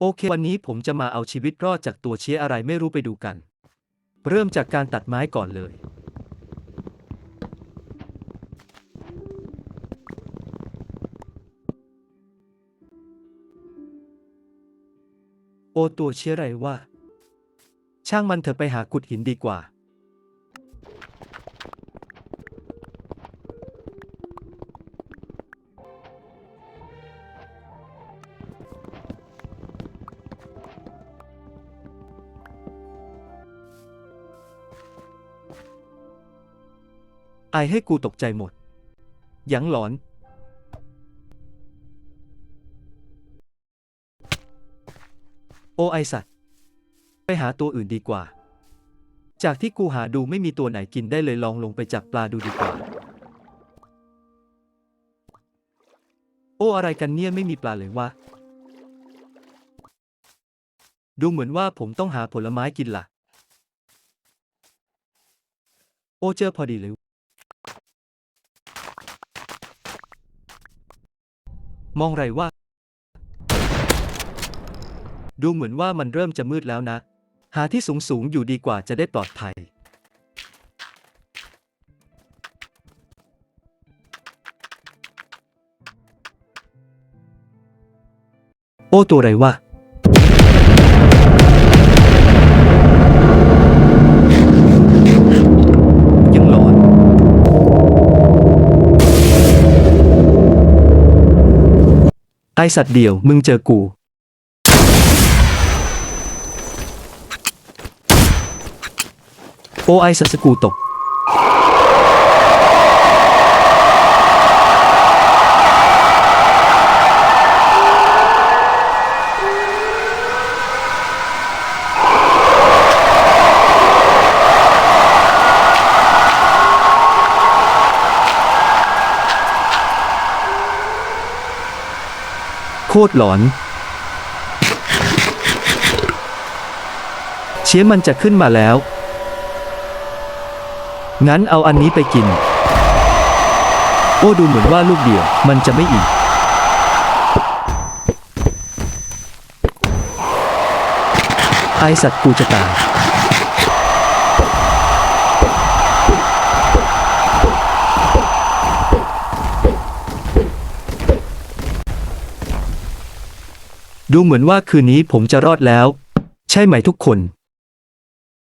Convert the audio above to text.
โอเค วันนี้ผมจะมาเอาชีวิตรอดจากตัวเชื้ออะไรไม่รู้ไปดูกัน เริ่มจากการตัดไม้ก่อนเลย โอตัวเชื้อะไรว่า ช่างมันเถอะไปหากุดหินดีกว่า ไอให้กูตกใจหมดยังหลอน โอไอสัตว์ ไปหาตัวอื่นดีกว่า จากที่กูหาดูไม่มีตัวไหนกินได้เลยลองลงไปจับปลาดูดีกว่า โอ้อะไรกันเนี่ยไม่มีปลาเลยวะ ดูเหมือนว่าผมต้องหาผลไม้กินล่ะ โอเจอพอดีเลย มองไรว่า ดูเหมือนว่ามันเริ่มจะมืดแล้วนะ หาที่สูงสูงอยู่ดีกว่าจะได้ปลอดภัย โอ้ตัวไรวะ ยังหลอน ไอสัตว์เดียวมึงเจอกู โอไอสัตว์สกูตก ตรหลอน เชื้อมันจะขึ้นมาแล้ว งั้นเอาอันนี้ไปกิน โอ้ดูเหมือนว่าลูกเดียวมันจะไม่อิ่มไอสัตว์กูจะตาย ดูเหมือนว่าคืนนี้ผมจะรอดแล้ว ใช่ไหมทุกคน